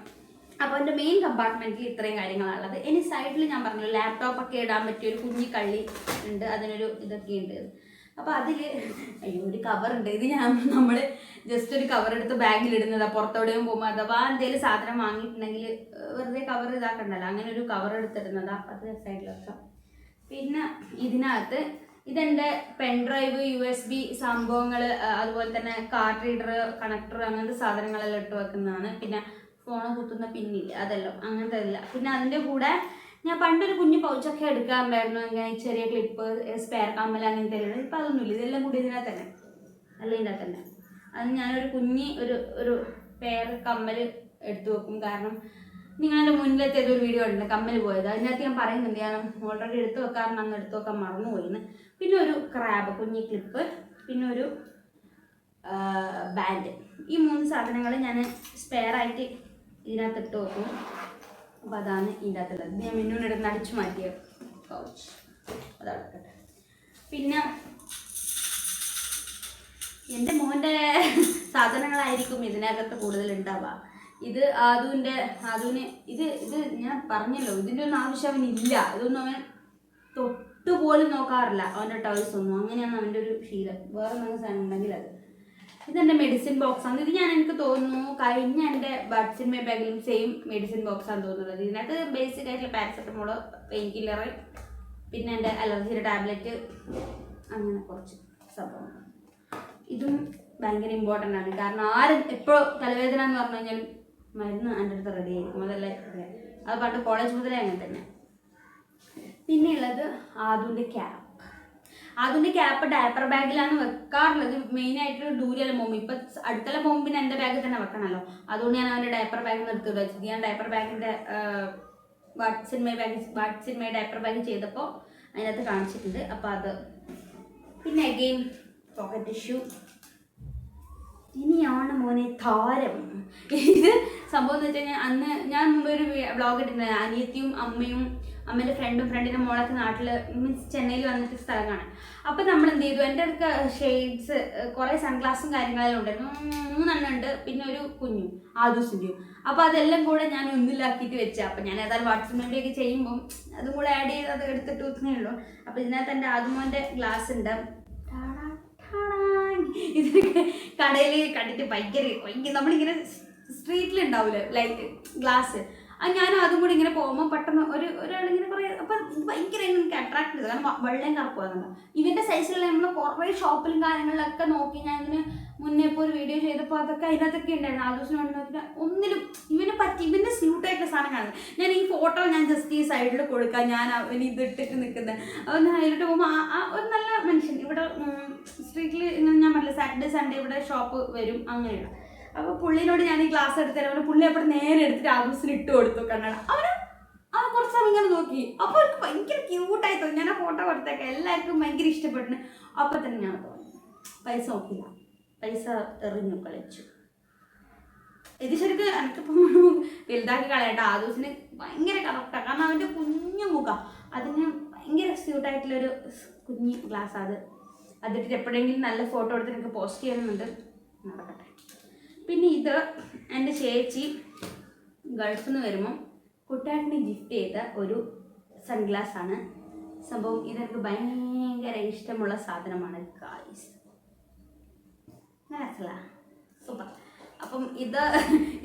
അപ്പോൾ എന്റെ മെയിൻ കമ്പാർട്ട്മെന്റിൽ ഇത്രയും കാര്യങ്ങളാണുള്ളത് ഇനി സൈഡിൽ ഞാൻ പറഞ്ഞു ലാപ്ടോപ്പൊക്കെ ഇടാൻ പറ്റിയ ഒരു കുഞ്ഞി കള്ളി ഉണ്ട്. അതിനൊരു ഇതൊക്കെ ഉണ്ട്. അപ്പോൾ അതിൽ അയ്യോ ഒരു കവർ ഉണ്ട്. ഇത് ഞാൻ നമ്മൾ ജസ്റ്റ് ഒരു കവർ എടുത്ത് ബാഗിൽ ഇടുന്നതാണ് പുറത്തോടെയും പോകുമ്പോൾ അഥവാ എന്തെങ്കിലും സാധനം വാങ്ങിയിട്ടുണ്ടെങ്കിൽ വെറുതെ കവർ ഇതാക്കണ്ടല്ലോ. അങ്ങനെ ഒരു കവർ എടുത്തിടുന്നതാണ് അത് സൈഡിൽ വെക്കാം. പിന്നെ ഇതിനകത്ത് ഇതെന്റെ പെൻഡ്രൈവ് യു എസ് ബി സംഭവങ്ങൾ അതുപോലെ തന്നെ കാർഡ് റീഡർ കണക്ടർ അങ്ങനത്തെ സാധനങ്ങളെല്ലാം ഇട്ട് വെക്കുന്നതാണ്. പിന്നെ ഫോൺ കുത്തുന്ന പിന്നില്ല അതെല്ലാം അങ്ങനത്തെ ഇല്ല പിന്നെ അതിന്റെ കൂടെ ഞാൻ പണ്ടൊരു കുഞ്ഞു പൗച്ചൊക്കെ എടുക്കാറുണ്ടായിരുന്നു. ഇങ്ങനെ ചെറിയ ക്ലിപ്പ് സ്പെയർ കമ്മൽ അങ്ങനത്തെ ഇപ്പം അതൊന്നുമില്ല ഇതെല്ലാം കൂടി ഇതിനകത്ത് തന്നെ. അല്ല ഇതിനകത്ത് തന്നെ. അത് ഞാനൊരു കുഞ്ഞി ഒരു ഒരു പെയർ കമ്മൽ എടുത്തു വെക്കും. കാരണം നിങ്ങളുടെ മുന്നിലെത്തിയത് ഒരു വീഡിയോ ഉണ്ട് കമ്മൽ പോയത്. അതിനകത്ത് ഞാൻ പറയുന്നുണ്ട് ഞാൻ ഓൾറെഡി എടുത്തു വെക്കാറുണ്ട് അന്ന് എടുത്തു വെക്കാൻ മറന്നുപോയിന്ന്. പിന്നെ ഒരു ക്രാബ് കുഞ്ഞി ക്ലിപ്പ് പിന്നെ ഒരു ബാൻഡ് ഈ മൂന്ന് സാധനങ്ങൾ ഞാൻ സ്പെയർ ആയിട്ട് ഇതിനകത്ത് ഇട്ട് വെക്കും. അപ്പോൾ അതാണ് ഇതിന്റെ അകത്തുള്ളത് ഞാൻ മിന്നൂനെടുത്ത് അടിച്ചു മാറ്റിയ പൗച്ച് അതെടുക്കട്ടെ പിന്നെ എന്റെ മോന്റെ സാധനങ്ങളായിരിക്കും ഇതിനകത്ത് കൂടുതൽ ഉണ്ടാവുക. ഇത് ആദുവിന്റെ ആദുവിന് ഇത് ഇത് ഞാൻ പറഞ്ഞല്ലോ ഇതിന്റെ ഒന്നും ആവശ്യം അവനില്ല. ഇതൊന്നും അവൻ തൊട്ട് പോലും നോക്കാറില്ല. അവന്റെ ടോയ്സ് ഒന്നും. അങ്ങനെയാണ് അവന്റെ ഒരു ശീലം. വേറെ എന്തെങ്കിലും സാധനം ഉണ്ടെങ്കിൽ അത്. ഇതെന്റെ മെഡിസിൻ ബോക്സ് ആണ്. ഇത് ഞാൻ എനിക്ക് തോന്നുന്നു കഴിഞ്ഞ എന്റെ ബഡ്സിൻ ബാഗിലും സെയിം മെഡിസിൻ ബോക്സ് ആണ് തോന്നുന്നത്. ഇതിനകത്ത് ബേസിക് ആയിട്ടുള്ള പാരസെറ്റമോൾ പെയിൻ കില്ലർ പിന്നെ എന്റെ അലർജിയുടെ ടാബ്ലറ്റ് അങ്ങനെ കുറച്ച് സംഭവം ഇതും ഭയങ്കര ഇമ്പോർട്ടന്റ് ആണ്. കാരണം ആരും എപ്പോഴും തലവേദന എന്ന് പറഞ്ഞു കഴിഞ്ഞാൽ മരുന്ന് എന്റെ അടുത്ത് റെഡി ആയിരിക്കും. അതല്ലേ? അത് പണ്ട് കോളേജ് മുതലേ അങ്ങനെ തന്നെ. പിന്നെ ഉള്ളത് ആദുവിന്റെ ക്യാപ്പ്. ആദുവിന്റെ ക്യാപ്പ് ഡയപ്പർ ബാഗിലാണ് വെക്കാറുള്ളത്. മെയിനായിട്ടൊരു ദൂരെയുള്ള പോകുമ്പോൾ ഇപ്പം അടുത്തുള്ള പോകുമ്പോൾ പിന്നെ എന്റെ ബാഗിൽ തന്നെ വെക്കണമല്ലോ. അതുകൊണ്ട് ഞാൻ അവന്റെ ഡയപ്പർ ബാഗ് നിന്ന് എടുത്ത് വെച്ചത് ഞാൻ diaper ബാഗിന്റെ what's in my bag what's in my diaper bag ചെയ്തപ്പോൾ അതിനകത്ത് കാണിച്ചിട്ടുണ്ട്. അപ്പോൾ അത് പിന്നെ അഗെയിൻ പോക്കറ്റ് ടിഷ്യൂ ഇനിയാണ് മോനെ താരം. ഇത് സംഭവം എന്ന് വെച്ച് കഴിഞ്ഞാൽ അന്ന് ഞാൻ മുമ്പ് ഒരു വ്ളോഗ് ഇട്ടിരുന്നത് അനിയത്തിയും അമ്മയും അമ്മേന്റെ ഫ്രണ്ടും ഫ്രണ്ടിന്റെ മോളൊക്കെ നാട്ടിൽ മീൻസ് ചെന്നൈയിൽ വന്നിട്ട് സ്ഥലമാണ് അപ്പോൾ നമ്മൾ എന്ത് ചെയ്തു? എന്റെ അടുത്ത് ഷെയ്ഡ്സ് കുറേ സൺഗ്ലാസും കാര്യങ്ങളെല്ലാം ഉണ്ടായിരുന്നു. മൂന്നെണ്ണം ഉണ്ട്. പിന്നെ ഒരു കുഞ്ഞു ആദൂസിന്റെയും അപ്പോൾ അതെല്ലാം കൂടെ ഞാൻ ഒന്നിലാക്കിയിട്ട് വെച്ചാൽ അപ്പോൾ ഞാൻ ഏതായാലും വാട്സപ്പ് വേണ്ടിയൊക്കെ ചെയ്യുമ്പം അതും കൂടെ ആഡ് ചെയ്ത് അത് എടുത്തിട്ട് ഒത്തുന്നേ ഉള്ളൂ. അപ്പോൾ ഇതിനകത്ത് എന്റെ ആദുമോന്റെ ഗ്ലാസ് ഉണ്ട്. ഇതിനൊക്കെ കടയിൽ കണ്ടിട്ട് ഭയങ്കര ഭയങ്കര നമ്മളിങ്ങനെ സ്ട്രീറ്റിൽ ഉണ്ടാവില്ലേ ലൈറ്റ് ഗ്ലാസ് ഞാൻ അതും കൂടി ഇങ്ങനെ പോകുമ്പോൾ പെട്ടെന്ന് ഒരു ഒരാളിങ്ങനെ കുറേ അപ്പം ഭയങ്കര എനിക്ക് അട്രാക്ട് ചെയ്തു. കാരണം വെള്ളം കറുപ്പാകുന്നുണ്ട് ഇവന്റെ സൈസിലുള്ള നമ്മൾ കുറേ ഷോപ്പിലും കാര്യങ്ങളിലൊക്കെ നോക്കി ഞാൻ ഇതിന് മുന്നേ ഇപ്പോൾ ഒരു വീഡിയോ ചെയ്തപ്പോൾ അതൊക്കെ അതിനകത്തൊക്കെ ഉണ്ടായിരുന്നു. ആ ദിവസം വേണ്ടി ഒന്നിലും ഇവനെ പറ്റി ഇവന്റെ സ്യൂട്ടായിട്ടുള്ള സാധനം കാണുന്നത് ഞാൻ ഈ ഫോട്ടോ ഞാൻ ജസ്റ്റ് ഈ സൈഡിൽ കൊടുക്കാം. ഞാൻ അവന് ഇതിട്ടിട്ട് നിൽക്കുന്നത് അവൻ അതിലോട്ട് പോകുമ്പോൾ ആ ഒരു നല്ല മനുഷ്യൻ. ഇവിടെ സ്ട്രീറ്റിൽ ഞാൻ പറഞ്ഞില്ല സാറ്റർഡേ സൺഡേ ഇവിടെ ഷോപ്പ് വരും. അങ്ങനെയുള്ള. അപ്പോൾ പുള്ളിനോട് ഞാൻ ഈ ഗ്ലാസ് എടുത്തു തരാം. പുള്ളി അപ്പോൾ നേരെ എടുത്തിട്ട് ആ ദിവസം ഇട്ട് കൊടുത്തു. കണ്ണട അവന് അവൻ കുറച്ച് സമയം ഇങ്ങനെ നോക്കി. അപ്പോൾ എനിക്ക് ഭയങ്കര ക്യൂട്ടായി തോന്നി. ഞാൻ ആ ഫോട്ടോ കൊടുത്തേക്കാം എല്ലാവർക്കും ഭയങ്കര ഇഷ്ടപ്പെട്ടു അപ്പോൾ തന്നെ ഞാൻ തോന്നി പൈസ നോക്കില്ല പൈസ എറിഞ്ഞു കളിച്ചു. ഇത് ശരിക്കും എനിക്കിപ്പം വലുതാക്കി കളയട്ടെ ആ ദിവസത്തിന് ഭയങ്കര കറക്റ്റാണ് കാരണം അവന്റെ കുഞ്ഞു മുഖം. അതിന് ഭയങ്കര ക്യൂട്ടായിട്ടുള്ളൊരു കുഞ്ഞു ഗ്ലാസ് അത്. അതിട്ട് എപ്പോഴെങ്കിലും നല്ല ഫോട്ടോ എടുത്ത് എനിക്ക് പോസ്റ്റ് ചെയ്യണമെന്നുണ്ട് നടക്കട്ടെ. പിന്നെ ഇത് എന്റെ ചേച്ചി ഗൾഫിൽ നിന്ന് വരുമ്പം കുട്ടാട്ടിന് ഗിഫ്റ്റ് ചെയ്ത ഒരു സൺഗ്ലാസ് ആണ്. സംഭവം ഇതെനിക്ക് ഭയങ്കര ഇഷ്ടമുള്ള സാധനമാണ് ഗായ്സ് മനസ്സിലാ? സൂപ്പർ അപ്പം ഇത്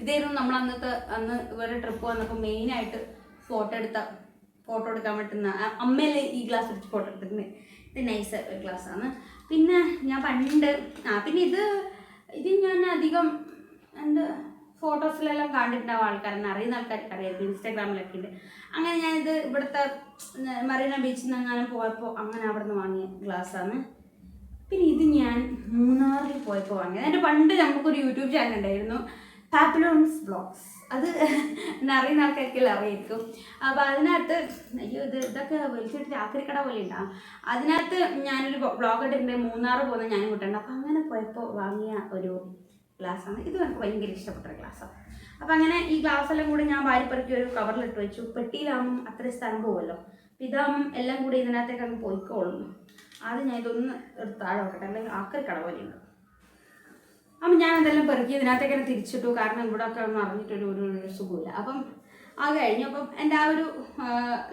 ഇതായിരുന്നു നമ്മൾ അന്നത്തെ അന്ന് ഇവരുടെ ട്രിപ്പ് വന്നപ്പോൾ മെയിനായിട്ട് ഫോട്ടോ എടുത്ത ഫോട്ടോ എടുക്കാൻ പറ്റുന്ന അമ്മയിൽ ഈ ഗ്ലാസ് വെച്ച് ഫോട്ടോ എടുത്തിട്ടുണ്ട് ഇത് നൈസ് ഗ്ലാസ് ആണ്. പിന്നെ ഞാൻ പണ്ട് ആ പിന്നെ ഇത് ഇത് ഞാൻ അധികം എന്ത് ഫോട്ടോസിലെല്ലാം കണ്ടിട്ടുണ്ടാവും ആൾക്കാരെന്ന് അറിയുന്ന ആൾക്കാർക്ക് അറിയായിരുന്നു ഇൻസ്റ്റാഗ്രാമിലൊക്കെ ഉണ്ട്. അങ്ങനെ ഞാനിത് ഇവിടുത്തെ മറീന ബീച്ചിൽ നിന്ന് അങ്ങനെ പോയപ്പോൾ അങ്ങനെ അവിടെ നിന്ന് വാങ്ങിയ ഗ്ലാസ്സാണ് പിന്നെ ഇത് ഞാൻ മൂന്നാറിൽ പോയപ്പോൾ വാങ്ങിയത്. എന്റെ പണ്ട് നമുക്കൊരു യൂട്യൂബ് ചാനൽ ഉണ്ടായിരുന്നു പാപ്പിലോൺസ് ബ്ലോഗ്സ് അത് അറിയുന്ന ആൾക്കാർക്കെല്ലാം അറിയായിരിക്കും. അപ്പോൾ അതിനകത്ത് അയ്യോ ഇത് ഇതൊക്കെ വലിച്ചിട്ട് ചാക്കരിക്കട പോലെ ഉണ്ടാവും അതിനകത്ത് ഞാനൊരു ബ്ലോഗ് ഇട്ടിട്ടുണ്ട് മൂന്നാറ് പോകുന്ന ഞാൻ കൂട്ടുണ്ട്. അപ്പോൾ അങ്ങനെ പോയപ്പോൾ വാങ്ങിയ ഒരു ഗ്ലാസ്സാണ് ഇത് എനിക്ക് ഭയങ്കര ഇഷ്ടപ്പെട്ട ഒരു ഗ്ലാസ്സാണ് അപ്പം അങ്ങനെ ഈ ഗ്ലാസ്സെല്ലാം കൂടി ഞാൻ വാരിപ്പറക്കി ഒരു കവറിലിട്ട് വെച്ചു. പെട്ടിയിലാകുമ്പം അത്രയും സ്ഥലം പോകുമല്ലോ ഇതാകുമ്പം എല്ലാം കൂടി ഇതിനകത്തേക്ക് അങ്ങ് പോയിക്കോളും. ആദ്യം ഞാൻ ഇതൊന്ന് താഴെ വെക്കട്ടെ. അല്ലെങ്കിൽ ആക്കറി കട പോലെ ഉണ്ട് അപ്പം ഞാൻ അതെല്ലാം പെറുക്കി ഇതിനകത്തേക്ക് തന്നെ തിരിച്ചിട്ടു. കാരണം ഇവിടെ ഒക്കെ ഒന്ന് അറിഞ്ഞിട്ടൊരു ഒരു സുഖമില്ല അപ്പം ആ കഴിഞ്ഞു. അപ്പം എന്റെ ആ ഒരു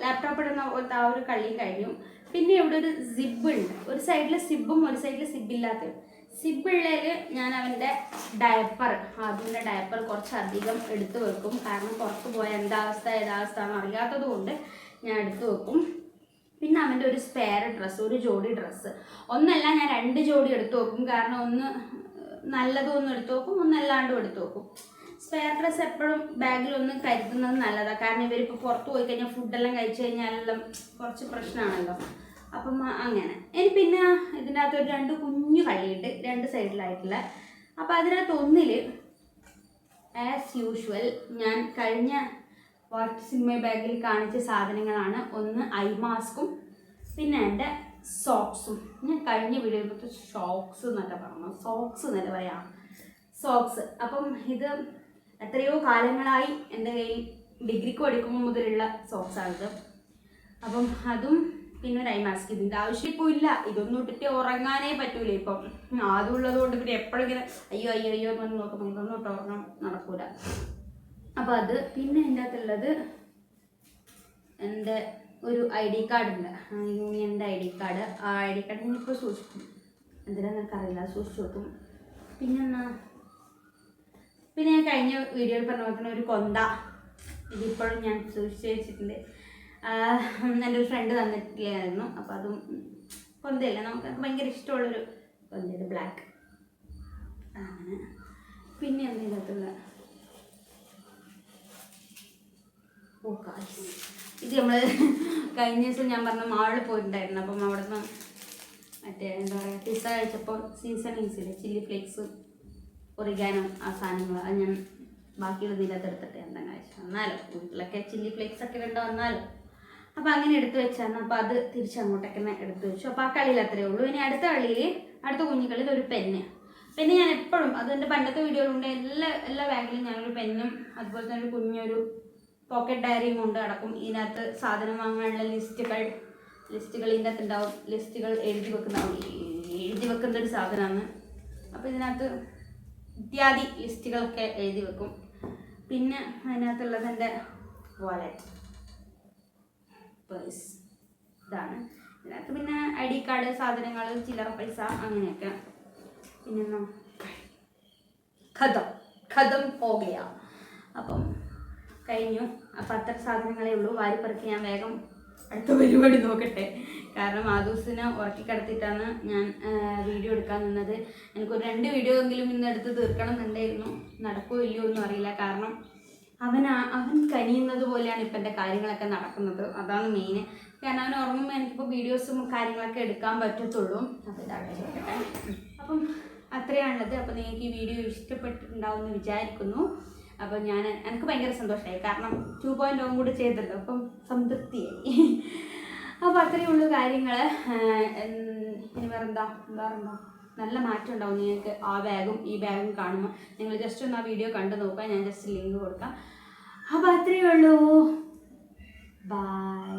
ലാപ്ടോപ്പ് ഇടുന്ന പോലത്തെ ആ ഒരു കളി കഴിഞ്ഞു. പിന്നെ ഇവിടെ ഒരു സിബ് ഉണ്ട്. ഒരു സൈഡിൽ സിബും ഒരു സൈഡിൽ സിബില്ലാത്തതും സിബുള്ളതിൽ ഞാൻ അവന്റെ ഡയപ്പർ അതിന്റെ ഡയപ്പർ കുറച്ചധികം എടുത്തു വെക്കും. കാരണം പുറത്ത് പോയ എന്താവസ്ഥ ഏതാവസ്ഥ എന്ന് അറിയാത്തത് കൊണ്ട് ഞാൻ എടുത്തു വെക്കും. പിന്നെ അവന്റെ ഒരു സ്പെയർ ഡ്രസ്സ് ഒരു ജോഡി ഡ്രസ്സ് ഒന്നല്ല ഞാൻ രണ്ട് ജോഡി എടുത്തു വെക്കും. കാരണം ഒന്ന് നല്ലതും ഒന്ന് എടുത്തു നോക്കും ഒന്നല്ലാണ്ടും എടുത്തു നോക്കും. സ്പെയർ ഡ്രസ്സ് എപ്പോഴും ബാഗിൽ ഒന്നും കരുതുന്നത് നല്ലതാണ് കാരണം ഇവരിപ്പോൾ പുറത്ത് പോയി കഴിഞ്ഞാൽ ഫുഡെല്ലാം കഴിച്ചു കഴിഞ്ഞാലെല്ലാം കുറച്ച് പ്രശ്നമാണല്ലോ അപ്പം അങ്ങനെ. ഇനി പിന്നെ ഇതിന്റെ അകത്ത് ഒരു രണ്ട് കുഞ്ഞു കള്ളിയുണ്ട് രണ്ട് സൈഡിലായിട്ടുള്ള. അപ്പോൾ അതിനകത്ത് ഒന്നിൽ ആസ് യൂഷ്വൽ ഞാൻ കഴിഞ്ഞ വർക്ക് സിനിമ ബാഗിൽ കാണിച്ച സാധനങ്ങളാണ്. ഒന്ന് ഐ മാസ്കും പിന്നെ എന്റെ സോക്സും ഞാൻ കഴിഞ്ഞ വീഡിയോയിൽ ഷോക്സ് എന്നൊക്കെ പറഞ്ഞു. സോക്സ് എന്നല്ലേ പറയാം? സോക്സ് അപ്പം ഇത് എത്രയോ കാലങ്ങളായി എന്റെ കയ്യിൽ ഡിഗ്രിക്ക് പഠിക്കുമ്പോൾ മുതലുള്ള സോക്സാണിത് അപ്പം അതും പിന്നെ ഒരു ഐ മാസ്ക് ഇതിന്റെ ആവശ്യം ഇപ്പോൾ ഇല്ല. ഇതൊന്നും ഇട്ടിട്ട് ഉറങ്ങാനേ പറ്റൂല ഇപ്പം. അതുള്ളത് കൊണ്ട് പിന്നെ എപ്പോഴും അയ്യോ അയ്യോ അയ്യോ എന്ന് നോക്കുമ്പോൾ ഇതൊന്നും ഇട്ട് ഉറങ്ങാൻ നടക്കൂല. അപ്പം അത് പിന്നെ എന്റെ അകത്തുള്ളത് എന്റെ ഒരു ഐ ഡി കാർഡ് ഉണ്ട്. യൂണിയന്റെ ഐ ഡി കാർഡ്. ആ ഐ ഡി കാർഡ് ഞാനിപ്പോൾ സൂക്ഷിക്കും. എന്തിനാന്ന് എനിക്കറിയില്ല സൂക്ഷിച്ചു വെക്കും. പിന്നെന്നാ പിന്നെ ഞാൻ കഴിഞ്ഞ വീഡിയോയിൽ പറഞ്ഞ പോലെ തന്നെ ഒരു കൊന്ത. ഇതിപ്പോഴും ഞാൻ സൂക്ഷിച്ച് വെച്ചിട്ടുണ്ട്. എന്റെ ഒരു ഫ്രണ്ട് തന്നിട്ടില്ലായിരുന്നു. അപ്പോൾ അതും കൊന്തയല്ല? നമുക്ക് ഭയങ്കര ഇഷ്ടമുള്ളൊരു കൊന്തയുണ്ട് ബ്ലാക്ക് അങ്ങനെ. പിന്നെ എന്തെങ്കിലും guys. ഇത് നമ്മൾ കഴിഞ്ഞ ദിവസം ഞാൻ പറഞ്ഞ മാളിൽ പോയിട്ടുണ്ടായിരുന്നു. അപ്പം അവിടെ നിന്ന് മറ്റേ എന്താ പറയുക പിസ്സ കഴിച്ചപ്പോൾ സീസണിങ്സ് ഇല്ലേ ചില്ലി ഫ്ലേക്സ് ഒറിഗാനോ ആ സാധനങ്ങൾ അത് ഞാൻ ബാക്കിയുള്ള ഇതിനകത്ത് എടുത്തിട്ട് എന്താ കഴിച്ചു. വന്നാലോ? വീട്ടിലൊക്കെ ചില്ലി ഫ്ലേക്സ് ഒക്കെ വേണ്ട വന്നാലോ? അപ്പം അങ്ങനെ എടുത്തു വെച്ചാണ്. അപ്പോൾ അത് തിരിച്ചങ്ങോട്ടൊക്കെ എടുത്തു വെച്ചു. അപ്പോൾ ആ കളിയിൽ അത്രയേ ഉള്ളൂ. ഇനി അടുത്ത കളിയിൽ അടുത്ത കുഞ്ഞുകളിൽ ഒരു പെന്ന്. പിന്നെ ഞാൻ എപ്പോഴും അത് എന്റെ പണ്ടത്തെ വീഡിയോയിലുണ്ട്. എല്ലാ എല്ലാ ബാഗിലും ഞാനൊരു പെന്നും അതുപോലെ തന്നെ ഒരു കുഞ്ഞൊരു പോക്കറ്റ് ഡയറിയും കൊണ്ട് നടക്കും ഇതിനകത്ത് സാധനം വാങ്ങാനുള്ള ലിസ്റ്റുകൾ ലിസ്റ്റുകൾ ഇതിനകത്ത് ഉണ്ടാവും ലിസ്റ്റുകൾ എഴുതി വെക്കുന്ന എഴുതി വെക്കുന്ന ഒരു സാധനമാണ്. അപ്പോൾ ഇതിനകത്ത് ഇത്യാദി ലിസ്റ്റുകളൊക്കെ എഴുതി വെക്കും. പിന്നെ അതിനകത്തുള്ളത് എന്റെ വാലറ്റ് പേഴ്സ് ഇതാണ്. ഇതിനകത്ത് പിന്നെ ഐ ഡി കാർഡ് സാധനങ്ങൾ ചില്ലറ പൈസ അങ്ങനെയൊക്കെ. പിന്നെ ഖതം ഖതം പോകുക അപ്പം കഴിഞ്ഞു. അപ്പം അത്ര സാധനങ്ങളേ ഉള്ളൂ. വാരിപ്പറക്കി ഞാൻ വേഗം അടുത്ത പരിപാടി നോക്കട്ടെ. കാരണം ആ ദിവസം ഉറക്കിക്കടത്തിയിട്ടാണ് ഞാൻ വീഡിയോ എടുക്കാൻ നിന്നത്. എനിക്കൊരു രണ്ട് വീഡിയോ എങ്കിലും ഇന്ന് എടുത്ത് തീർക്കണം എന്നുണ്ടായിരുന്നു നടക്കുമോ ഇല്ലയോ ഒന്നും അറിയില്ല. കാരണം അവൻ അവൻ കനിയുന്നത് പോലെയാണ് ഇപ്പം എന്റെ കാര്യങ്ങളൊക്കെ നടക്കുന്നത്. അതാണ് മെയിൻ കാരണം അവൻ ഉറങ്ങുമ്പോൾ എനിക്കിപ്പോൾ വീഡിയോസും കാര്യങ്ങളൊക്കെ എടുക്കാൻ പറ്റത്തുള്ളൂ. അപ്പം അത്രയാണുള്ളത്. അപ്പോൾ നിങ്ങൾക്ക് ഈ വീഡിയോ ഇഷ്ടപ്പെട്ടിട്ടുണ്ടാവും എന്ന് വിചാരിക്കുന്നു. അപ്പോൾ ഞാൻ എനിക്ക് ഭയങ്കര സന്തോഷമായി കാരണം ടു പോയിന്റ് ഒന്നും കൂടി ചെയ്തല്ലോ അപ്പം സംതൃപ്തിയായി. അപ്പോൾ അത്രയേ ഉള്ളൂ കാര്യങ്ങൾ ഇനി വേറെന്താ? വേറെന്താ നല്ല മാറ്റം ഉണ്ടാവും നിങ്ങൾക്ക് ആ ബാഗും ഈ ബാഗും കാണുമ്പോൾ നിങ്ങൾ ജസ്റ്റ് ഒന്ന് ആ വീഡിയോ കണ്ടു നോക്കുക ഞാൻ ജസ്റ്റ് ലിങ്ക് കൊടുക്കാം. അപ്പോൾ അത്രയേ ഉള്ളൂ. ബൈ